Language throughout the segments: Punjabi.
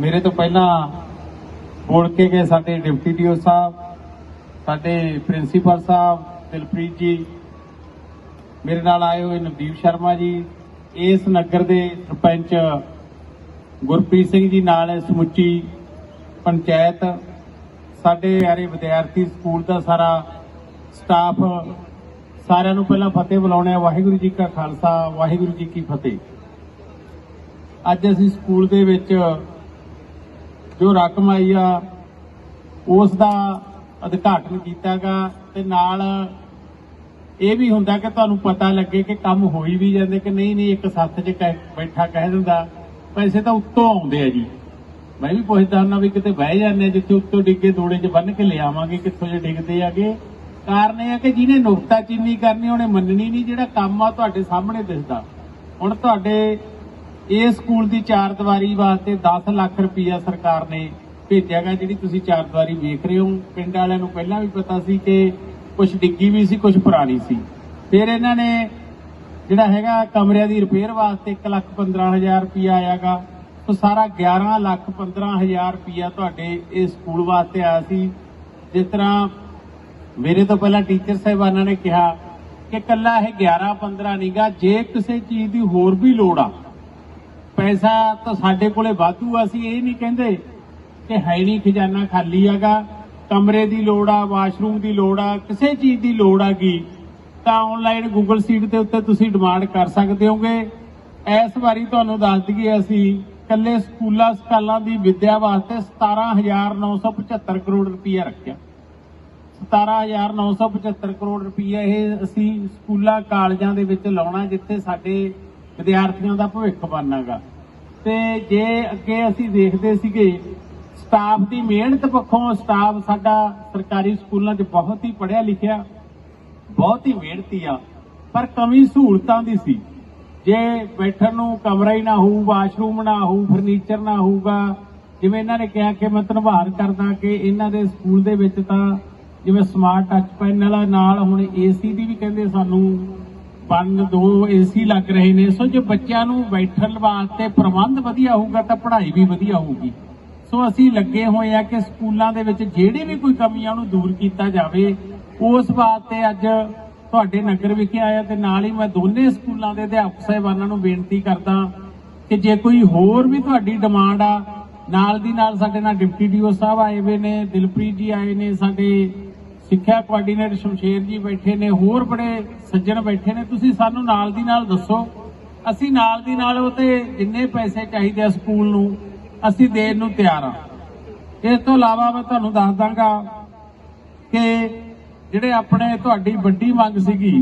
ਮੇਰੇ ਤੋਂ ਪਹਿਲਾਂ ਬੋਲ ਕੇ ਗਏ ਸਾਡੇ ਡਿਪਟੀ ਡੀਓ ਸਾਹਿਬ, ਸਾਡੇ ਪ੍ਰਿੰਸੀਪਲ ਸਾਹਿਬ, ਦਿਲਪ੍ਰੀਤ ਜੀ। ਮੇਰੇ ਨਾਲ ਆਏ ਹੋਏ ਨਵਦੀਪ ਸ਼ਰਮਾ ਜੀ। ਇਸ ਨਗਰ ਦੇ ਸਰਪੰਚ ਗੁਰਪ੍ਰੀਤ ਸਿੰਘ ਜੀ ਨਾਲ ਹੈ ਸਮੁੱਚੀ ਪੰਚਾਇਤ। ਸਾਡੇ ਯਾਰੇ ਵਿਦਿਆਰਥੀ ਸਕੂਲ ਦਾ ਸਾਰਾ ਸਟਾਫ। ਸਾਰਿਆਂ ਨੂੰ ਪਹਿਲਾਂ ਫਤਿਹ ਬੁਲਾਉਣੇ ਆ ਵਾਹਿਗੁਰੂ ਜੀ ਕਾ ਖਾਲਸਾ, ਵਾਹਿਗੁਰੂ ਜੀ ਕੀ ਫਤਿਹ। ਅੱਜ ਅਸੀਂ ਸਕੂਲ ਦੇ ਵਿੱਚ ਜੋ ਰਕਮ ਆਈ ਆ ਉਸ ਦਾ ਉਦਘਾਟਨ ਕੀਤਾਗਾ ਤੇ ਨਾਲ ਇਹ ਵੀ ਹੁੰਦਾ ਕਿ ਤੁਹਾਨੂੰ ਪਤਾ ਲੱਗੇ ਕਿ ਕੰਮ ਹੋਈ ਵੀ ਜਾਂਦੇ ਕਿ ਨਹੀਂ ਨਹੀਂ ਇੱਕ ਸੱਥ 'ਚ ਬੈਠਾ ਕਹਿ ਦਿੰਦਾ। ਪੈਸੇ ਤਾਂ ਉੱਤੋਂ ਆਉਂਦੇ ਆ ਜੀ। ਮੈਂ ਵੀ ਪੁੱਛਦਾ ਹੁੰਦਾ ਵੀ ਕਿਤੇ ਬਹਿ ਜਾਂਦੇ ਆ, ਜਿੱਥੇ ਉੱਤੋਂ ਡਿੱਗੇ ਦੋੜੇ 'ਚ ਬੰਨ ਕੇ ਲਿਆਵਾਂਗੇ ਕਿੱਥੋਂ ਜੇ ਡਿੱਗਦੇ ਆਗੇ। ਕਾਰਨ ਇਹ ਆ ਕਿ ਜਿਹਨੇ ਨੁਕਤਾਚੀਨੀ ਕਰਨੀ ਉਹਨੇ ਮੰਨਣੀ ਨਹੀਂ ਜਿਹੜਾ ਕੰਮ ਆ ਤੁਹਾਡੇ ਸਾਹਮਣੇ ਦਿਸਦਾ। ਹੁਣ ਤੁਹਾਡੇ ਇਸ ਸਕੂਲ ਦੀ ਚਾਰ ਦੀਵਾਰੀ ਵਾਸਤੇ 10 ਲੱਖ ਰੁਪਈਆ ਸਰਕਾਰ ਨੇ ਭੇਜਿਆਗਾ ਜਿਹੜੀ ਤੁਸੀਂ ਚਾਰ ਦੀਵਾਰੀ ਵੇਖ ਰਹੇ ਹੋ। ਪਿੰਡ ਵਾਲਿਆਂ ਨੂੰ ਪਹਿਲਾਂ ਵੀ ਪਤਾ ਸੀ ਕਿ ਕੁਝ ਡਿੱਗੀ ਵੀ ਸੀ ਕੁਝ ਪੁਰਾਣੀ ਸੀ। ਫਿਰ ਇਹਨਾਂ ਨੇ ਜਿਹੜਾ ਹੈਗਾ, ਕਮਰਿਆਂ ਦੀ ਰਿਪੇਅਰ ਵਾਸਤੇ 1 ਲੱਖ 15000 ਰੁਪਈਆ ਆਇਆਗਾ ਸੋ ਸਾਰਾ 11 ਲੱਖ 15000 ਰੁਪਈਆ ਤੁਹਾਡੇ ਇਸ ਸਕੂਲ ਵਾਸਤੇ ਆਇਆ ਸੀ। ਜਿਸ ਤਰ੍ਹਾਂ ਮੇਰੇ ਤੋਂ ਪਹਿਲਾਂ ਟੀਚਰ ਸਾਹਿਬਾਨਾਂ ਨੇ ਕਿਹਾ ਕਿ ਕੱਲਾ ਇਹ 11 15 ਨਹੀਂਗਾ ਜੇ ਕਿਸੇ ਚੀਜ਼ ਦੀ ਹੋਰ ਵੀ ਲੋੜ ਆ ਪੈਸਾ ਤਾਂ ਸਾਡੇ ਕੋਲੇ ਵਾਧੂ ਆ, ਅਸੀਂ ਇਹ ਨਹੀਂ ਕਹਿੰਦੇ ਕਿ ਹੈ ਨਹੀਂ ਖਜ਼ਾਨਾ ਖਾਲੀ ਹੈਗਾ। ਕਮਰੇ ਦੀ ਲੋੜ ਆ, ਵਾਸ਼ਰੂਮ ਦੀ ਲੋੜ ਆ, ਕਿਸੇ ਚੀਜ਼ ਦੀ ਲੋੜ ਆਗੀ ਤਾਂ ਆਨਲਾਈਨ ਗੂਗਲ ਸੀਟ ਦੇ ਉੱਤੇ ਤੁਸੀਂ ਡਿਮਾਂਡ ਕਰ ਸਕਦੇ ਹੋਗੇ। ਇਸ ਵਾਰੀ ਤੁਹਾਨੂੰ ਦੱਸ ਦਈਏ ਅਸੀਂ ਕੱਲੇ ਸਕੂਲਾਂ, ਸਕਾਲਾਂ ਦੀ ਵਿੱਦਿਆ ਵਾਸਤੇ 17975 ਕਰੋੜ ਰੁਪਈਆ ਰੱਖਿਆ। 17975 ਕਰੋੜ ਰੁਪਈਆ ਇਹ ਅਸੀਂ ਸਕੂਲਾਂ, ਕਾਲਜਾਂ ਦੇ ਵਿੱਚ ਲਾਉਣਾ, ਜਿੱਥੇ ਸਾਡੇ ਵਿਦਿਆਰਥੀਆਂ ਦਾ ਭਵਿੱਖ ਬਣਨਾਗਾ ਤੇ ਜੇ ਅੱਗੇ ਅਸੀਂ ਦੇਖਦੇ ਸੀਗੇ ਸਟਾਫ ਦੀ ਮਿਹਨਤ ਪੱਖੋਂ ਸਟਾਫ ਸਾਡਾ ਸਰਕਾਰੀ ਸਕੂਲਾਂ 'ਚ ਬਹੁਤ ਹੀ ਪੜਿਆ ਲਿਖਿਆ, ਬਹੁਤ ਹੀ ਮਿਹਨਤੀ ਆ, ਪਰ ਕਮੀ ਸਹੂਲਤਾਂ ਦੀ ਸੀ। ਜੇ ਬੈਠਣ ਨੂੰ ਕਮਰਾ ਹੀ ਨਾ ਹੋਊ, ਵਾਸ਼ਰੂਮ ਨਾ ਹੋਊ ਫਰਨੀਚਰ ਨਾ ਹੋਊਗਾ, ਜਿਵੇਂ ਇਹਨਾਂ ਨੇ ਕਿਹਾ ਕਿ ਮੈਂ ਧੰਨਵਾਦ ਕਰਦਾ ਕਿ ਇਹਨਾਂ ਦੇ ਸਕੂਲ ਦੇ ਵਿੱਚ ਤਾਂ ਜਿਵੇਂ ਸਮਾਰਟ ਟੱਚ ਪੈਨਲ ਨਾਲ ਹੁਣ ਏਸੀ ਦੀ ਵੀ ਕਹਿੰਦੇ ਸਾਨੂੰ ਬੰਨ ਦੋ ਏਸੀ ਲੱਗ ਰਹੇ ਨੇ। ਸੋ ਜੇ ਬੱਚਿਆਂ ਨੂੰ ਬੈਠਣ ਵਾਸਤੇ ਪ੍ਰਬੰਧ ਵਧੀਆ ਹੋਊਗਾ ਤਾਂ ਪੜ੍ਹਾਈ ਵੀ ਵਧੀਆ ਹੋਊਗੀ। ਸੋ ਅਸੀਂ ਲੱਗੇ ਹੋਏ ਆ ਕਿ ਸਕੂਲਾਂ ਦੇ ਵਿੱਚ ਜਿਹੜੀ ਵੀ ਕੋਈ ਕਮੀਆਂ ਉਹਨੂੰ ਦੂਰ ਕੀਤਾ ਜਾਵੇ, ਉਸ ਵਾਸਤੇ ਅੱਜ ਤੁਹਾਡੇ ਨਗਰ ਵਿਖੇ ਆਇਆ ਤੇ ਨਾਲ ਹੀ ਮੈਂ ਦੋਨੇ ਸਕੂਲਾਂ ਦੇ ਅਧਿਆਪਕ ਸਾਹਿਬਾਨਾਂ ਨੂੰ ਬੇਨਤੀ ਕਰਦਾ ਕਿ ਜੇ ਕੋਈ ਹੋਰ ਵੀ ਤੁਹਾਡੀ ਡਿਮਾਂਡ ਆ, ਨਾਲ ਦੀ ਨਾਲ ਸਾਡੇ ਨਾਲ ਡਿਪਟੀ ਡੀਓ ਸਾਹਿਬ ਆਏ ਹੋਏ ਨੇ, ਦਿਲਪ੍ਰੀਤ ਜੀ ਆਏ ਨੇ ਸਾਡੇ ਸਿੱਖਿਆ ਕੋਆਰਡੀਨੇਟਰ ਸ਼ਮਸ਼ੇਰ ਜੀ ਬੈਠੇ ਨੇ, ਹੋਰ ਬੜੇ ਸੱਜਣ ਬੈਠੇ ਨੇ। ਤੁਸੀਂ ਸਾਨੂੰ ਨਾਲ ਦੀ ਨਾਲ ਦੱਸੋ। ਅਸੀਂ ਨਾਲ ਦੀ ਨਾਲ ਉਹ ਤੇ ਜਿੰਨੇ ਪੈਸੇ ਚਾਹੀਦੇ ਆ ਸਕੂਲ ਨੂੰ, ਅਸੀਂ ਦੇਣ ਨੂੰ ਤਿਆਰ ਆ। ਇਸ ਤੋਂ ਇਲਾਵਾ ਮੈਂ ਤੁਹਾਨੂੰ ਦੱਸ ਦਾਂਗਾ ਕਿ ਜਿਹੜੇ ਆਪਣੇ ਤੁਹਾਡੀ ਵੱਡੀ ਮੰਗ ਸੀਗੀ,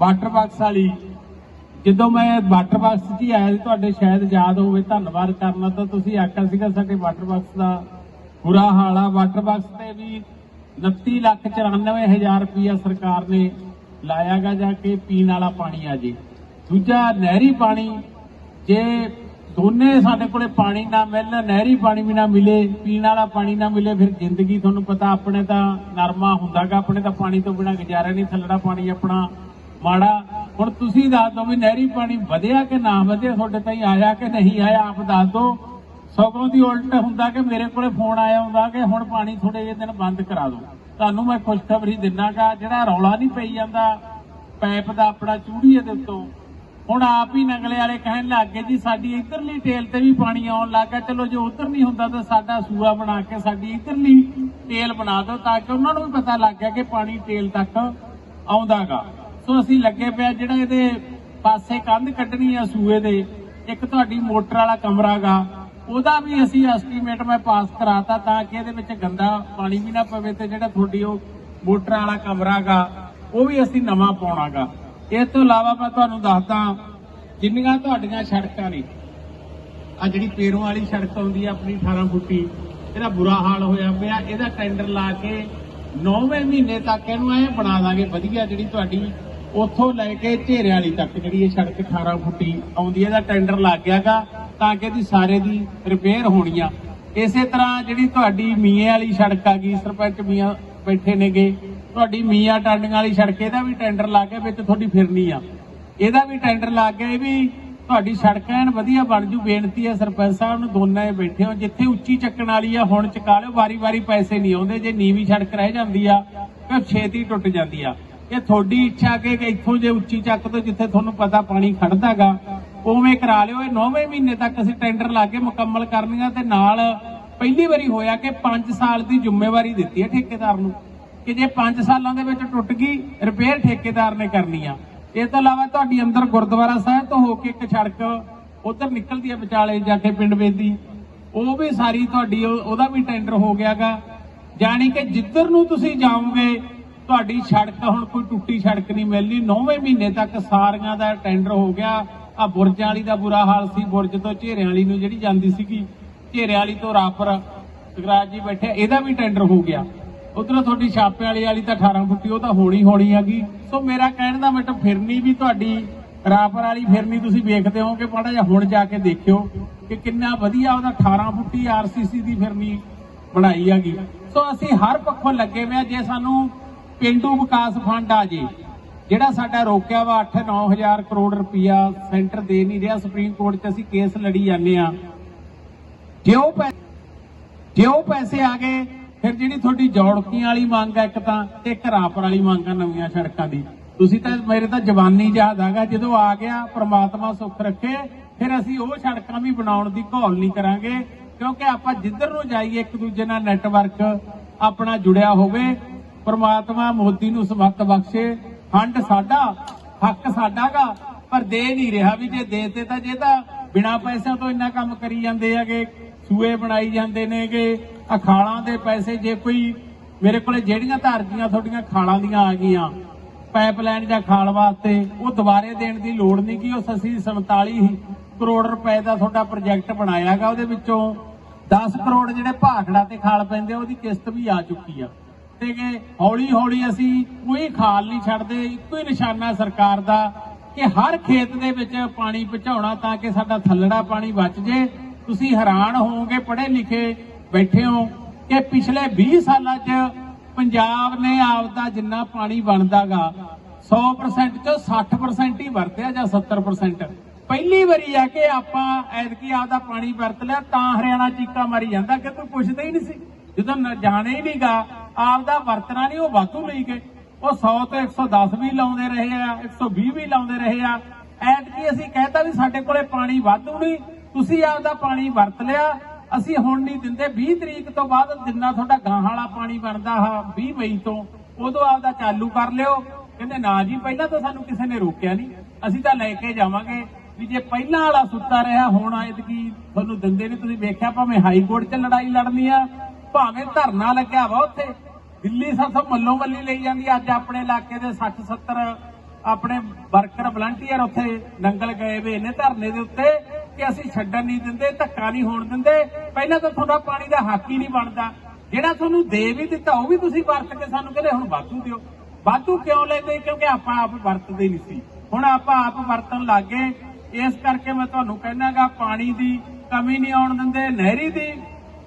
ਵਾਟਰ ਬਾਕਸ ਵਾਲੀ, ਜਦੋਂ ਮੈਂ ਵਾਟਰ ਬਾਕਸ 'ਚ ਹੀ ਆਇਆ ਸੀ, ਤੁਹਾਡੇ ਸ਼ਾਇਦ ਯਾਦ ਹੋਵੇ, ਧੰਨਵਾਦ ਕਰਨਾ ਤਾਂ ਤੁਸੀਂ ਆਖਿਆ ਸੀਗਾ ਸਾਡੇ ਵਾਟਰ ਬਾਕਸ ਦਾ ਬੁਰਾ ਹਾਲ ਆ। ਵਾਟਰ ਬਾਕਸ ਤੇ ਵੀ 29 ਲੱਖ 94 ਹਜ਼ਾਰ ਰੁਪਇਆ ਸਰਕਾਰ ਨੇ ਲਾਇਆਗਾ ਜਾ ਕੇ ਪੀਣ ਵਾਲਾ ਪਾਣੀ ਆ ਜੀ। ਦੂਜਾ, ਨਹਿਰੀ ਪਾਣੀ। ਜੇ ਦੋਨੇ ਸਾਡੇ ਕੋਲੇ ਪਾਣੀ ਨਾ ਮਿਲਣ, ਨਹਿਰੀ ਪਾਣੀ ਵੀ ਨਾ ਮਿਲੇ, ਪੀਣ ਵਾਲਾ ਪਾਣੀ ਨਾ ਮਿਲੇ, ਫਿਰ ਜ਼ਿੰਦਗੀ ਤੁਹਾਨੂੰ ਪਤਾ ਆਪਣੇ ਤਾਂ ਨਰਮਾ ਹੁੰਦਾਗਾ ਆਪਣੇ ਤਾਂ ਪਾਣੀ ਤੋਂ ਬਿਨਾ ਗੁਜ਼ਾਰਾ ਨਹੀਂ, ਥੱਲੜਾ ਪਾਣੀ ਆਪਣਾ ਮਾੜਾ। ਹੁਣ ਤੁਸੀਂ ਦੱਸ ਦਿਓ ਵੀ ਨਹਿਰੀ ਪਾਣੀ ਵਧਿਆ ਕਿ ਨਾ ਵਧਿਆ, ਤੁਹਾਡੇ ਤਾਈਂ ਆਇਆ ਕਿ ਨਹੀਂ ਆਇਆ, ਆਪ ਦੱਸ ਦਿਓ। ਸਗੋਂ ਦੀ ਉਲਟ ਹੁੰਦਾ ਕਿ ਮੇਰੇ ਕੋਲੇ ਫੋਨ ਆਇਆ ਹੁੰਦਾ ਕਿ ਹੁਣ ਪਾਣੀ ਥੋੜੇ ਜਿਹੇ ਦਿਨ ਬੰਦ ਕਰਾ ਦਿਓ। ਤੁਹਾਨੂੰ ਮੈਂ ਖੁਸ਼ਖਬਰੀ ਦਿੰਨਾਗਾ, ਜਿਹੜਾ ਰੌਲਾ ਨਹੀਂ ਪਈ ਜਾਂਦਾ, ਪਾਈਪ ਦਾ ਆਪਣਾ ਚੂੜੀਏ ਦੇ ਉੱਤੋਂ। ਹੁਣ ਆਪ ਹੀ ਨਗਲੇ ਵਾਲੇ ਕਹਿਣ ਲੱਗ ਜੀ, ਸਾਡੀ ਇਧਰਲੀ ਟੇਲ ਤੇ ਵੀ ਪਾਣੀ ਆਉਣ ਲੱਗਾ ਚਲੋ, ਜੇ ਉਧਰ ਨਹੀਂ ਹੁੰਦਾ ਤਾਂ ਸਾਡਾ ਸੂਆ ਬਣਾ ਕੇ ਸਾਡੀ ਇਧਰਲੀ ਟੇਲ ਬਣਾ ਦਿਓ ਤਾਂ ਕਿ ਉਹਨਾਂ ਨੂੰ ਵੀ ਪਤਾ ਲੱਗ ਗਿਆ ਕਿ ਪਾਣੀ ਟੇਲ ਤੱਕ ਆਉਂਦਾਗਾ। ਸੋ ਅਸੀਂ ਲੱਗੇ ਪਿਆ, ਜਿਹੜਾ ਇਹਦੇ ਪਾਸੇ ਕੰਧ ਕੱਢਣੀ ਆ ਸੂਏ ਦੇ, ਇੱਕ ਤੁਹਾਡੀ ਮੋਟਰ ਵਾਲਾ ਕਮਰਾਗਾ। ਉਹਦਾ ਵੀ ਅਸੀਂ ਐਸਟੀਮੇਟ ਮੈਂ ਪਾਸ ਕਰਾਤਾ ਤਾਂ ਕਿ ਇਹਦੇ ਵਿੱਚ ਗੰਦਾ ਪਾਣੀ ਵੀ ਨਾ ਪਵੇ ਤੇ ਜਿਹੜਾ ਤੁਹਾਡੀ ਉਹ ਮੋਟਰ ਵਾਲਾ ਕਮਰਾਗਾ ਉਹ ਵੀ ਅਸੀਂ ਨਵਾਂ ਪਾਉਣਾਗਾ। ਇਸ ਤੋਂ ਇਲਾਵਾ ਮੈਂ ਤੁਹਾਨੂੰ ਦੱਸਦਾ, ਜਿੰਨੀਆਂ ਤੁਹਾਡੀਆਂ ਸੜਕਾਂ ਨੇ ਆ ਜਿਹੜੀ ਪੇਰੋਂ ਵਾਲੀ ਸੜਕ ਆਉਂਦੀ ਆ ਆਪਣੀ 18 ਫੁੱਟੀ, ਇਹਦਾ ਬੁਰਾ ਹਾਲ ਹੋਇਆ ਪਿਆ, ਇਹਦਾ ਟੈਂਡਰ ਲਾ ਕੇ 9ਵੇਂ ਮਹੀਨੇ ਤੱਕ ਇਹਨੂੰ ਐ ਬਣਾ ਦਾਂਗੇ, ਵਧੀਆ ਜਿਹੜੀ ਤੁਹਾਡੀ ਉੱਥੋਂ ਲੈ ਕੇ ਝੇਰੇ ਵਾਲੀ ਤੱਕ ਜਿਹੜੀ ਇਹ ਸੜਕ 18 ਫੁੱਟੀ ਆਉਂਦੀ ਹੈ ਇਹਦਾ ਟੈਂਡਰ ਲੱਗ ਗਿਆਗਾ। ਤਾਂ ਕਿ ਇਹਦੀ ਸਾਰੇ ਦੀ ਰਿਪੇਅਰ ਹੋਣੀ ਆ। ਇਸੇ ਤਰ੍ਹਾਂ ਜਿਹੜੀ ਤੁਹਾਡੀ ਮੀਏ ਵਾਲੀ ਸੜਕ ਆ ਗਈ, ਸਰਪੰਚ ਮੀਆਂ ਬੈਠੇ ਨੇਗੇ, ਤੁਹਾਡੀ ਮੀਆਂ ਟਾਂਡੀਆਂ ਵਾਲੀ ਸੜਕ, ਇਹਦਾ ਵੀ ਟੈਂਡਰ ਲੱਗ ਗਿਆ ਵਿੱਚ ਤੁਹਾਡੀ ਫਿਰਨੀ ਆ। ਇਹਦਾ ਵੀ ਟੈਂਡਰ ਲੱਗ ਗਿਆ ਇਹ ਵੀ ਤੁਹਾਡੀ ਸੜਕ ਐਨ ਵਧੀਆ ਬਣ ਜੂ, ਬੇਨਤੀ ਹੈ ਸਰਪੰਚ ਸਾਹਿਬ ਨੂੰ, ਦੋਨਾਂ ਹੀ ਬੈਠੇ ਹੋ, ਜਿੱਥੇ ਉੱਚੀ ਚੱਕਣ ਵਾਲੀ ਆ, ਹੁਣ ਚਕਾ ਲਿਓ, ਵਾਰੀ-ਵਾਰੀ ਪੈਸੇ ਨਹੀਂ ਆਉਂਦੇ, ਜੇ ਨੀਵੀਂ ਸੜਕ ਰਹਿ ਜਾਂਦੀ ਆ, ਫਿਰ ਛੇਤੀ ਟੁੱਟ ਜਾਂਦੀ ਆ। ਇਹ ਤੁਹਾਡੀ ਇੱਛਾ ਕਿ ਕਿ ਇੱਥੋਂ ਜੇ ਉੱਚੀ ਚੱਕ ਤੋਂ ਜਿੱਥੇ ਤੁਹਾਨੂੰ ਪਤਾ ਪਾਣੀ ਖੜਦਾਗਾ ਉਵੇਂ ਕਰਾ ਲਿਓ। ਇਹ 9ਵੇਂ ਮਹੀਨੇ ਤੱਕ ਅਸੀਂ ਟੈਂਡਰ ਲਾ ਕੇ ਮੁਕੰਮਲ ਕਰਨੀਆਂ ਤੇ ਨਾਲ ਪਹਿਲੀ ਵਾਰੀ ਹੋਇਆ ਕਿ 5 ਸਾਲ ਦੀ ਜ਼ਿੰਮੇਵਾਰੀ ਦਿੱਤੀ ਹੈ ਠੇਕੇਦਾਰ ਨੂੰ ਕਿ ਜੇ 5 ਸਾਲਾਂ ਦੇ ਵਿੱਚ ਟੁੱਟ ਗਈ ਰਿਪੇਅਰ ਠੇਕੇਦਾਰ ਨੇ ਕਰਨੀ ਆ ਇਹ ਤੋਂ ਇਲਾਵਾ ਤੁਹਾਡੀ ਅੰਦਰ ਗੁਰਦੁਆਰਾ ਸਾਹਿਬ ਤੋਂ ਹੋ ਕੇ ਇੱਕ ਸੜਕ ਉਧਰ ਨਿਕਲਦੀ ਹੈ ਵਿਚਾਲੇ ਜਾ ਕੇ ਪਿੰਡ ਵੇਦੀ। ਉਹ ਵੀ ਸਾਰੀ ਤੁਹਾਡੀ, ਉਹਦਾ ਵੀ ਟੈਂਡਰ ਹੋ ਗਿਆਗਾ। ਜਾਣੀ ਕਿ ਜਿੱਧਰ ਨੂੰ ਤੁਸੀਂ ਜਾਓਗੇ, ਤੁਹਾਡੀ ਸੜਕ ਹੁਣ ਕੋਈ ਟੁੱਟੀ ਸੜਕ ਨਹੀਂ ਮਿਲਣੀ। 9ਵੇਂ ਮਹੀਨੇ ਤੱਕ ਸਾਰੀਆਂ ਦਾ ਟੈਂਡਰ ਹੋ ਗਿਆ। ਆ ਬੁਰਜਾਂ ਵਾਲੀ ਦਾ ਬੁਰਾ ਹਾਲ ਸੀ, ਬੁਰਜ ਤੋਂ ਝੇਰੇ ਵਾਲੀ ਨੂੰ ਜਿਹੜੀ ਜਾਂਦੀ ਸੀਗੀ ਝੇਰੇ ਵਾਲੀ ਤੋਂ ਰਾਪਰ ਜਗਰਾਜ ਜੀ ਬੈਠੇ, ਇਹਦਾ ਵੀ ਟੈਂਡਰ ਹੋ ਗਿਆ। ਉਧਰੋਂ ਤੁਹਾਡੀ ਛਾਪੇ ਵਾਲੀ ਵਾਲੀ ਤਾਂ 18 ਫੁੱਟੀ, ਉਹ ਤਾਂ ਹੋਣੀ ਹੋਣੀ ਹੈਗੀ। ਸੋ ਮੇਰਾ ਕਹਿਣ ਦਾ ਮਤਲਬ ਫਿਰਨੀ ਵੀ ਤੁਹਾਡੀ, ਰਾਪਰ ਵਾਲੀ ਫਿਰਨੀ ਤੁਸੀਂ ਵੇਖਦੇ ਹੋ ਕਿ ਮਾੜਾ ਜਿਹਾ ਹੁਣ ਜਾ ਕੇ ਦੇਖਿਓ ਕਿ ਕਿੰਨਾ ਵਧੀਆ ਉਹਦਾ 18 ਫੁੱਟੀ ਆਰਸੀਸੀ ਦੀ ਫਿਰਨੀ ਬਣਾਈ ਹੈਗੀ। ਸੋ ਅਸੀਂ ਹਰ ਪੱਖੋਂ ਲੱਗੇ ਹੋਏ ਆ, ਜੇ ਸਾਨੂੰ ਪਿੰਡੂ ਵਿਕਾਸ ਫੰਡ ਆ ਜੇ ਜਿਹੜਾ ਸਾਡਾ ਰੋਕਿਆ ਵਾ 8-9000 ਕਰੋੜ ਰੁਪਇਆ ਸੈਂਟਰ ਦੇ ਨਹੀਂ ਰਿਹਾ, ਸੁਪਰੀਮ ਕੋਰਟ 'ਚ ਅਸੀਂ ਕੇਸ ਲੜੀ ਜਾਂਦੇ ਆ ਜੇ ਉਹ ਪੈਸੇ ਆ ਗਏ, ਫਿਰ ਜਿਹੜੀ ਤੁਹਾਡੀ ਜੋੜਕੀਆਂ ਵਾਲੀ ਮੰਗ ਹੈ ਇੱਕ ਤਾਂ, ਤੇ ਇੱਕ ਵਾਲੀ ਮੰਗ ਹੈ ਨਵੀਆਂ ਸੜਕਾਂ ਦੀ। ਤੁਸੀਂ ਤਾਂ ਮੇਰੇ ਤਾਂ ਜਵਾਨੀ ਯਾਦ ਆਗਾ ਜਦੋਂ ਆ ਗਿਆ, ਪ੍ਰਮਾਤਮਾ ਸੁੱਖ ਰੱਖੇ, ਫਿਰ ਅਸੀਂ ਉਹ ਸੜਕਾਂ ਵੀ ਬਣਾਉਣ ਦੀ ਘੋਲ ਨਹੀਂ ਕਰਾਂਗੇ, ਕਿਉਂਕਿ ਆਪਾਂ ਜਿੱਧਰ ਨੂੰ ਜਾਈਏ, ਇੱਕ ਦੂਜੇ ਨਾਲ ਨੈਟਵਰਕ ਆਪਣਾ ਜੁੜਿਆ ਹੋਵੇ, ਪ੍ਰਮਾਤਮਾ ਮੋਦੀ ਨੂੰ ਸਮੱਤ ਬਖਸ਼ੇ ਫੰਡ ਸਾਡਾ, ਹੱਕ ਸਾਡਾਗਾ, ਪਰ ਦੇ ਨਹੀਂ ਰਿਹਾ ਵੀ ਜੇ ਦੇਤੇ ਤਾਂ ਜੇ ਤਾਂ ਬਿਨਾ ਪੈਸਿਆਂ ਤੋਂ ਇੰਨਾ ਕੰਮ ਕਰੀ ਜਾਂਦੇ ਹੈਗੇ, ਸੂਏ ਬਣਾਈ ਜਾਂਦੇ ਨੇਗੇ ਅਖਾਲਾਂ ਦੇ ਪੈਸੇ ਜੇ ਕੋਈ ਮੇਰੇ ਕੋਲੇ ਜਿਹੜੀਆਂ ਤਾਂ ਤੁਹਾਡੀਆਂ ਖਾਲਾਂ ਦੀਆਂ ਆ ਗਈਆਂ ਪਾਈਪਲਾਈਨ ਜਾਂ ਖਾਲ ਵਾਸਤੇ, ਉਹ ਦੁਬਾਰੇ ਦੇਣ ਦੀ ਲੋੜ ਨਹੀਂ ਕਿ ਉਸ ਅਸੀਂ 47 ਕਰੋੜ ਰੁਪਏ ਦਾ ਤੁਹਾਡਾ ਪ੍ਰੋਜੈਕਟ ਬਣਾਇਆਗਾ ਉਹਦੇ ਵਿੱਚੋਂ 10 ਕਰੋੜ ਜਿਹੜੇ ਭਾਖੜਾ ਤੇ ਖਾਲ ਪੈਂਦੇ ਉਹਦੀ ਕਿਸ਼ਤ ਵੀ ਆ ਚੁੱਕੀ ਆ। ਤੇ ਹੌਲੀ ਹੌਲੀ ਅਸੀਂ ਕੋਈ ਖਾਲ ਨਹੀਂ ਛੱਡਦੇ, ਇੱਕੋ ਹੀ ਨਿਸ਼ਾਨਾ ਸਰਕਾਰ ਦਾ ਕਿ ਹਰ ਖੇਤ ਦੇ ਵਿੱਚ ਪਾਣੀ ਪਹੁੰਚਾਉਣਾ ਤਾਂ ਕਿ ਸਾਡਾ ਥੱਲੜਾ ਪਾਣੀ ਬਚ ਜੇ। ਤੁਸੀਂ ਹੈਰਾਨ ਹੋਵੋਗੇ ਪੜ੍ਹੇ ਲਿਖੇ ਬੈਠੇ ਹੋ ਕਿ ਪਿਛਲੇ 20 ਸਾਲਾਂ 'ਚ ਪੰਜਾਬ ਨੇ ਆਪਦਾ ਜਿੰਨਾ ਪਾਣੀ ਬਣਦਾਗਾ 100% ਚੋਂ 60% ਹੀ ਵਰਤਿਆ ਜਾਂ 70% ਪਹਿਲੀ ਵਾਰੀ ਆ ਕਿ ਆਪਾਂ ਐਤਕੀ ਆਪਦਾ ਪਾਣੀ ਵਰਤ ਲਿਆ, ਤਾਂ ਹਰਿਆਣਾ ਚੀਕਾ ਮਾਰੀ ਜਾਂਦਾ ਕਿ ਕੋਈ ਪੁੱਛਦਾ ਹੀ ਨਹੀਂ ਸੀ। ਜਦੋਂ ਜਾਣੇ ਹੀ ਨਹੀਂਗਾ ਆਪਦਾ ਵਰਤਣਾ ਨਹੀਂ, ਉਹ ਵਾਧੂ ਲਈ ਗਏ। ਉਹ 100 ਤੋਂ 110 ਵੀ ਲਾਉਂਦੇ ਰਹੇ ਆ 120 ਵੀ ਲਾਉਂਦੇ ਰਹੇ ਆ। ਐਤਕੀ ਅਸੀਂ ਕਹਿਤਾ ਵੀ ਸਾਡੇ ਕੋਲੇ ਪਾਣੀ ਵਾਧੂ ਨਹੀਂ, ਤੁਸੀਂ ਆਪਦਾ ਪਾਣੀ ਵਰਤ ਲਿਆ। ਅਸੀਂ ਹੁਣ ਨਹੀਂ ਦਿੰਦੇ। 20 ਤਰੀਕ ਤੋਂ ਬਾਅਦ ਜਿੰਨਾ ਤੁਹਾਡਾ ਗਾਂ ਵਾਲਾ ਪਾਣੀ ਬਣਦਾ ਆ 20 ਮਈ ਤੋਂ, ਉਦੋਂ ਆਪਦਾ ਚਾਲੂ ਕਰ ਲਿਓ। ਕਹਿੰਦੇ, ਨਾ ਜੀ, ਪਹਿਲਾਂ ਤਾਂ ਸਾਨੂੰ ਕਿਸੇ ਨੇ ਰੋਕਿਆ ਨਹੀਂ। ਅਸੀਂ ਤਾਂ ਲੈ ਕੇ ਜਾਵਾਂਗੇ। ਵੀ ਜੇ ਪਹਿਲਾਂ ਵਾਲਾ ਸੁੱਤਾ ਰਿਹਾ, ਹੁਣ ਐਤਕੀ ਤੁਹਾਨੂੰ ਦਿੰਦੇ ਨਹੀਂ। ਤੁਸੀਂ ਵੇਖਿਆ ਭਾਵੇਂ ਹਾਈ ਕੋਰਟ 'ਚ ਲੜਾਈ ਲੜਨੀ ਆ ਭਾਵੇਂ ਧਰਨਾ ਲੱਗਿਆ ਵਾ ਉੱਥੇ, ਦਿੱਲੀ ਸਾਥੋਂ ਮੱਲੋ ਮੱਲੀ ਲਈ ਜਾਂਦੀ ਅੱਜ ਆਪਣੇ ਇਲਾਕੇ ਦੇ 60 70 ਆਪਣੇ ਵਰਕਰ ਵਲੰਟੀਅਰ ਉੱਥੇ ਨੰਗਲ ਗਏ ਵੇ ਨੇ ਧਰਨੇ ਦੇ ਉੱਤੇ ਕਿ ਅਸੀਂ ਛੱਡਣ ਨਹੀਂ ਦਿੰਦੇ, ਧੱਕਾ ਨਹੀਂ ਹੋਣ ਦਿੰਦੇ। ਪਹਿਲਾਂ ਤਾਂ ਤੁਹਾਡਾ ਪਾਣੀ ਦਾ ਹੱਕ ਹੀ ਨਹੀਂ ਬਣਦਾ। ਜਿਹੜਾ ਤੁਹਾਨੂੰ ਦੇ ਵੀ ਦਿੱਤਾ, ਉਹ ਵੀ ਤੁਸੀਂ ਵਰਤ ਕੇ ਸਾਨੂੰ ਕਹਿੰਦੇ, ਹੁਣ ਵਾਧੂ ਦਿਓ। ਵਾਧੂ ਕਿਉਂ ਲੈਂਦੇ? ਕਿਉਂਕਿ ਆਪਾਂ ਆਪ ਵਰਤਦੇ ਨਹੀਂ ਸੀ। ਹੁਣ ਆਪਾਂ ਆਪ ਵਰਤਣ ਲੱਗੇ ਇਸ ਕਰਕੇ ਮੈਂ ਤੁਹਾਨੂੰ ਕਹਿਣਾਗਾ ਪਾਣੀ ਦੀ ਕਮੀ ਨਹੀਂ ਆਉਣ ਦਿੰਦੇ, ਨਹਿਰੀ ਦੀ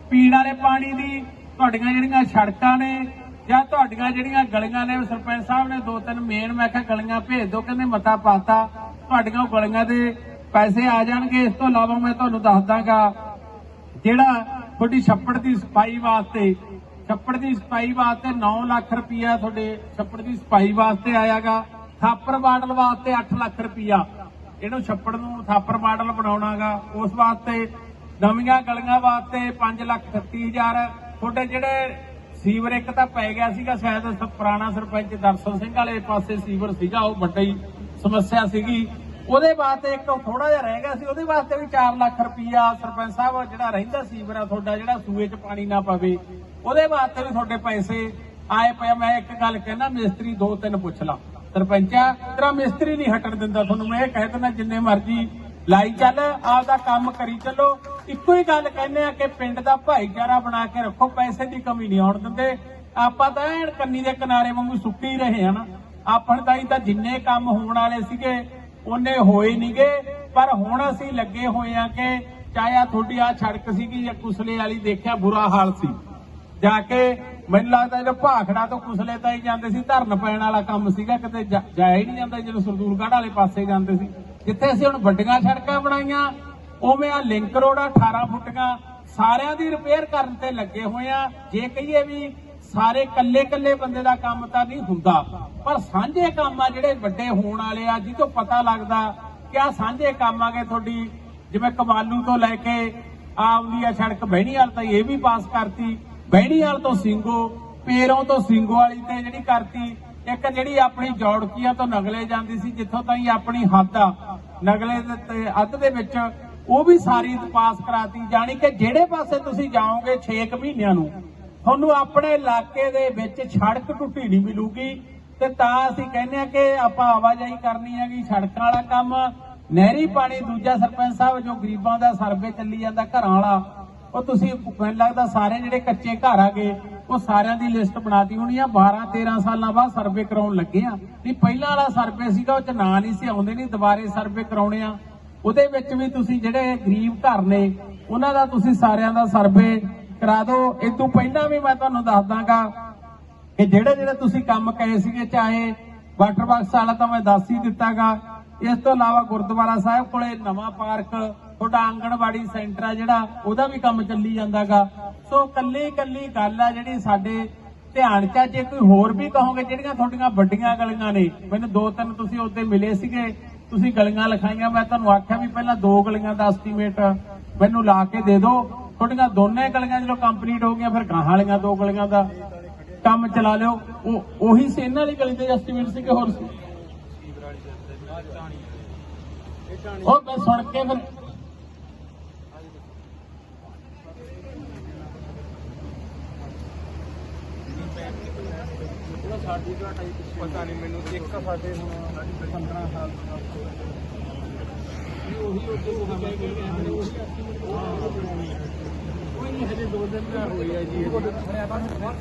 ਪੀਣ ਵਾਲੇ ਪਾਣੀ ਦੀ, ਤੁਹਾਡੀਆਂ ਜਿਹੜੀਆਂ ਸੜਕਾਂ ਨੇ ਜਾਂ ਤੁਹਾਡੀਆਂ ਜਿਹੜੀਆਂ ਗਲੀਆਂ ਨੇ, ਸਰਪੰਚ ਸਾਹਿਬ ਨੇ ਦੋ ਤਿੰਨ ਮੇਨ ਮੈਂ ਕਿਹਾ ਗਲੀਆਂ ਭੇਜ ਦਿਓ, ਕਹਿੰਦੇ ਮਤਾ ਪਾਤਾ, ਤੁਹਾਡੀਆਂ ਉਹ ਗਲੀਆਂ ਦੇ ਪੈਸੇ ਆ ਜਾਣਗੇ, ਇਸ ਤੋਂ ਇਲਾਵਾ ਮੈਂ ਤੁਹਾਨੂੰ ਦੱਸ ਦਾਂਗਾ, ਜਿਹੜਾ ਤੁਹਾਡੀ ਛੱਪੜ ਦੀ ਸਫ਼ਾਈ ਵਾਸਤੇ, ਛੱਪੜ ਦੀ ਸਫ਼ਾਈ ਵਾਸਤੇ 9 ਲੱਖ ਰੁਪਇਆ ਤੁਹਾਡੇ ਛੱਪੜ ਦੀ ਸਫ਼ਾਈ ਵਾਸਤੇ ਆਇਆਗਾ, ਥਾਪਰ ਮਾਡਲ ਵਾਸਤੇ 8 ਲੱਖ ਰੁਪਇਆ ਇਹਨੂੰ ਛੱਪੜ ਨੂੰ ਥਾਪਰ ਮਾਡਲ ਬਣਾਉਣਾਗਾ, ਉਸ ਵਾਸਤੇ ਨਵੀਆਂ ਗਲੀਆਂ ਵਾਸਤੇ 5 ਲੱਖ 36000 ਤੁਹਾਡੇ ਜਿਹੜੇ ਸੀਵਰ ਇੱਕ ਤਾਂ ਪੈ ਗਿਆ ਸੀਗਾ, ਸ਼ਾਇਦ ਪੁਰਾਣਾ ਸਰਪੰਚ ਦਰਸ਼ਨ ਸਿੰਘ ਵਾਲੇ ਪਾਸੇ ਸੀਵਰ ਸੀਗਾ, ਉਹ ਵੱਡਾ ਸਮੱਸਿਆ ਸੀਗੀ। ਉਹਦੇ ਵਾਸਤੇ ਇੱਕ ਥੋੜਾ ਜਿਹਾ ਰਹਿ ਗਿਆ ਸੀ, ਉਹਦੇ ਵਾਸਤੇ ਵੀ 4 ਲੱਖ ਰੁਪਇਆ ਸਰਪੰਚ ਸਾਹਿਬ ਜਿਹੜਾ ਰਹਿੰਦਾ ਸੀਵਰ ਆ, ਤੁਹਾਡਾ ਜਿਹੜਾ ਸੂਏ 'ਚ ਪਾਣੀ ਨਾ ਪਵੇ, ਉਹਦੇ ਵਾਸਤੇ ਵੀ ਤੁਹਾਡੇ ਪੈਸੇ ਆਏ ਪਏ ਮੈਂ ਇੱਕ ਗੱਲ ਕਹਿਣਾ, ਮਿਸਤਰੀ ਦੋ ਤਿੰਨ ਪੁੱਛ ਲਾ। ਸਰਪੰਚਾ, ਤੇਰਾ ਮਿਸਤਰੀ ਨਹੀਂ ਹਟਣ ਦਿੰਦਾ, ਤੁਹਾਨੂੰ ਮੈਂ ਇਹ ਕਹਿ ਦਿੰਦਾ, ਜਿੰਨੇ ਮਰਜ਼ੀ ਲਾਈ ਚੱਲ, ਆਪਦਾ ਕੰਮ ਕਰੀ ਚੱਲੋ। ਇੱਕੋ ਹੀ ਗੱਲ ਕਹਿੰਦੇ ਆ ਕਿ ਪਿੰਡ ਦਾ ਭਾਈਚਾਰਾ ਬਣਾ ਕੇ ਰੱਖੋ, ਪੈਸੇ ਦੀ ਕਮੀ ਨਹੀਂ ਆਉਣ ਦਿੰਦੇ। ਆਪਾਂ ਤਾਂ ਐਨ ਕੰਨੀ ਦੇ ਕਿਨਾਰੇ ਵਾਂਗੂ ਸੁੱਕੇ ਹੀ ਰਹੇ ਹਨ ਆਪਣ ਤਾਂ ਹੀ ਤਾਂ ਜਿੰਨੇ ਕੰਮ ਹੋਣ ਵਾਲੇ ਸੀਗੇ ਉਹਨੇ ਹੋਏ ਨਹੀਂਗੇ ਪਰ ਹੁਣ ਅਸੀਂ ਲੱਗੇ ਹੋਏ ਆ ਕਿ ਚਾਹੇ ਆ ਤੁਹਾਡੀ ਆ ਸੜਕ ਸੀਗੀ ਜਾਂ ਕੁਸਲੇ ਵਾਲੀ, ਦੇਖਿਆ ਬੁਰਾ ਹਾਲ ਸੀ। ਜਾ ਕੇ ਮੈਨੂੰ ਲੱਗਦਾ ਜਦੋਂ ਭਾਖੜਾ ਤੋਂ ਕੁਸਲੇ ਤਾਈ ਜਾਂਦੇ ਸੀ, ਧਰਨ ਪੈਣ ਵਾਲਾ ਕੰਮ ਸੀਗਾ, ਕਿਤੇ ਜਾਇਆ ਹੀ ਨਹੀਂ ਜਾਂਦਾ ਜਦੋਂ ਸਰਦੂਲਗੜ੍ਹ ਵਾਲੇ ਪਾਸੇ ਜਾਂਦੇ ਸੀ। ਜਿੱਥੇ ਅਸੀਂ ਹੁਣ ਵੱਡੀਆਂ ਸੜਕਾਂ ਬਣਾਈਆਂ ਉਵੇਂ ਆ ਲਿੰਕ ਰੋਡ ਆ 18 ਫੁੱਟੀਆਂ, ਸਾਰਿਆਂ ਦੀ ਰਿਪੇਅਰ ਕਰਨ ਤੇ ਲੱਗੇ ਹੋਏ ਆ। ਜੇ ਕਹੀਏ ਵੀ ਸਾਰੇ ਕੱਲੇ ਕੱਲੇ ਬੰਦੇ ਦਾ ਕੰਮ ਤਾਂ ਨਹੀਂ ਹੁੰਦਾ, ਪਰ ਸਾਂਝੇ ਕੰਮ ਆ ਜਿਹੜੇ ਵੱਡੇ ਹੋਣ ਵਾਲੇ ਆ ਜਿੱਥੋਂ ਪਤਾ ਲੱਗਦਾ ਕਿ ਆ ਸਾਂਝੇ ਕੰਮ ਆ ਤੁਹਾਡੀ, ਜਿਵੇਂ ਕਮਾਲੂ ਤੋਂ ਲੈ ਕੇ ਆਵਲੀ ਆ ਸੜਕ ਬਹਿਣੀਵਾਲ ਤਾਂ ਇਹ ਵੀ ਪਾਸ ਕਰਤੀ ਬਹਿਣੀਵਾਲ ਤੋਂ ਸਿੰਘੋ ਪੇਰੋਂ ਤੋਂ ਸਿੰਘੋ ਵਾਲੀ ਤੇ ਜਿਹੜੀ ਕਰਤੀ, ਇੱਕ ਜਿਹੜੀ ਆਪਣੀ ਜੌੜਕੀਆਂ ਤੋਂ ਨਗਲੇ ਜਾਂਦੀ ਸੀ, ਜਿੱਥੋਂ ਤਾਈਂ ਆਪਣੀ ਹੱਦ ਆ। ਨਗਲੇ ਦੇ ਤੇ ਅੱਧ ਦੇ ਵਿੱਚ ਉਹ ਵੀ ਸਾਰੀ ਪਾਸ ਕਰਾਤੀ। ਜਾਣੀ ਕਿ ਜਿਹੜੇ ਪਾਸੇ ਤੁਸੀਂ ਜਾਓਗੇ 6 ਮਹੀਨਿਆਂ ਨੂੰ, ਤੁਹਾਨੂੰ ਆਪਣੇ ਇਲਾਕੇ ਦੇ ਵਿੱਚ ਸੜਕ ਟੁੱਟੀ ਨਹੀਂ ਮਿਲੂਗੀ। ਤੇ ਤਾਂ ਅਸੀਂ ਕਹਿੰਦੇ ਆ ਕਿ ਆਪਾਂ ਆਵਾਜਾਈ ਕਰਨੀ ਹੈਗੀ, ਸੜਕਾਂ ਵਾਲਾ ਕੰਮ। ਨਹਿਰੀ ਪਾਣੀ ਦੂਜਾ ਸਰਪੰਚ ਸਾਹਿਬ ਜੋ ਗਰੀਬਾਂ ਦਾ ਸਰਵੇ ਚੱਲੀ ਜਾਂਦਾ, ਘਰਾਂ ਵਾਲਾ, ਉਹ ਤੁਸੀਂ ਮੈਨੂੰ ਲੱਗਦਾ ਸਾਰੇ ਜਿਹੜੇ ਕੱਚੇ ਘਰ ਆਗੇ, ਉਹ ਸਾਰਿਆਂ ਦੀ ਲਿਸਟ ਬਣਾਤੀ ਹੋਣੀ ਆ। 12 13 ਸਾਲਾਂ ਬਾਅਦ ਸਰਵੇ ਕਰਾਉਣ ਲੱਗੇ ਆ। ਨਹੀਂ, ਪਹਿਲਾਂ ਵਾਲਾ ਸਰਵੇ ਸੀਗਾ, ਉਹ ਚ ਨਾਂ ਨਹੀਂ ਸੀ ਆਉਂਦੇ, ਨਹੀਂ ਦੁਬਾਰੇ ਸਰਵੇ ਕਰਾਉਣੇ ਆ। ਉਹਦੇ ਵਿੱਚ ਵੀ ਤੁਸੀਂ ਜਿਹੜੇ ਗਰੀਬ ਘਰ ਨੇ, ਉਹਨਾਂ ਦਾ ਤੁਸੀਂ ਸਾਰਿਆਂ ਦਾ ਸਰਵੇ ਕਰਾ ਦਿਓ। ਇਹ ਤੋਂ ਪਹਿਲਾਂ ਵੀ ਮੈਂ ਤੁਹਾਨੂੰ ਦੱਸ ਦਾਂਗਾ ਕਿ ਜਿਹੜੇ ਜਿਹੜੇ ਤੁਸੀਂ ਕੰਮ ਕਰੇ ਸੀਗੇ, ਚਾਹੇ ਵਾਟਰ ਬਾਕਸ ਵਾਲਾ ਤਾਂ ਮੈਂ ਦੱਸ ਹੀ ਦਿੱਤਾਗਾ। ਇਸ ਤੋਂ ਇਲਾਵਾ ਗੁਰਦੁਆਰਾ ਸਾਹਿਬ ਕੋਲੇ ਨਵਾਂ ਪਾਰਕ, ਤੁਹਾਡਾ ਆਂਗਣਵਾੜੀ ਸੈਂਟਰ ਆ ਜਿਹੜਾ, ਉਹਦਾ ਵੀ ਕੰਮ ਚੱਲੀ ਜਾਂਦਾਗਾ। ਸੋ ਕੱਲੀ ਕੱਲੀ ਗੱਲ ਆ ਜਿਹੜੀ ਸਾਡੇ ਧਿਆਨ ਚ ਜੇ ਕੋਈ ਹੋਰ ਵੀ ਕਹੋਗੇ, ਜਿਹੜੀਆਂ ਤੁਹਾਡੀਆਂ ਵੱਡੀਆਂ ਗਲੀਆਂ ਨੇ, ਮੈਨੂੰ ਦੋ ਤਿੰਨ ਤੁਸੀਂ ਉੱਤੇ ਮਿਲੇ ਸੀਗੇ। ਤੁਸੀਂ ਗਲੀਆਂ ਲਿਖਾਈਆਂ ਮੈਂ ਤੁਹਾਨੂੰ ਆਖਿਆ ਵੀ ਪਹਿਲਾਂ ਦੋ ਗਲੀਆਂ ਦਾ ਐਸਟੀਮੇਟ ਮੈਨੂੰ ਲਾ ਕੇ ਦੇ ਦਿਓ। ਤੁਹਾਡੀਆਂ ਦੋਨੇ ਗਲੀਆਂ ਜਦੋਂ ਕੰਪਲੀਟ ਹੋ ਗਈਆਂ ਫਿਰ ਗਾਹਾਂ ਵਾਲੀਆਂ ਦੋ ਗਲੀਆਂ ਦਾ ਕੰਮ ਚਲਾ ਲਿਓ। ਉਹ ਉਹੀ ਸੀ ਇਹਨਾਂ ਵਾਲੀ ਗਲੀ ਦੇ ਐਸਟੀਮੇਟ ਸੀ? ਕਿ ਹੋਰ ਸੀ ਉਹ ਮੈਂ ਸੁਣ ਕੇ ਫਿਰ ਪਤਾ ਨਹੀਂ ਮੈਨੂੰ ਇੱਕ ਸਾਡੇ ਹੁਣ 15 ਸਾਲ ਤੋਂ ਉਹੀ ਉਦੋਂ ਹੋ ਗਏ ਕਿ ਉਹੀ ਕੋਈ ਨਹੀਂ ਹਜੇ ਦੋ ਦਿਨ ਦਾ ਹੋਈ ਹੈ ਜੀ।